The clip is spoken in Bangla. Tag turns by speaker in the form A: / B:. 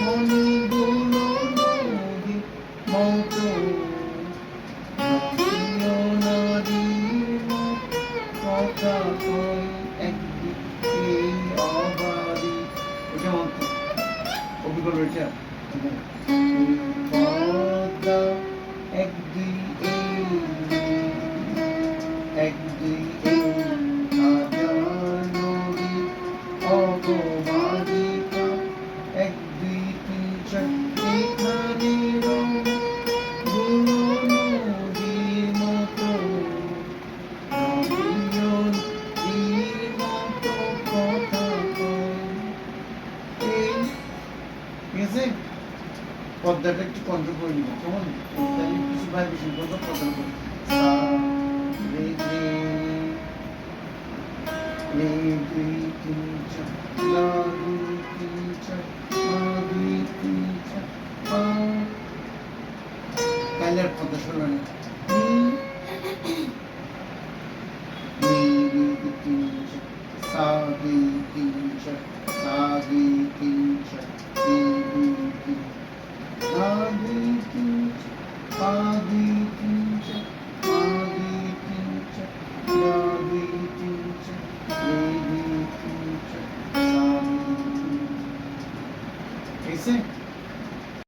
A: মনে গুলো নদী মতো একদিন মতো অভিজ্ঞতা রয়েছে পদ্মা এক দুই এই এক অপবাদিতা এক দুই তিন চার, এখানে পদ্মাটা একটু কন্ট্রোল করে নিব কেমন? তাহলে কিছু ভাই বেশি কথা কন্ট্রোল করে কালের কথা শোনো না Thank you. ठीक से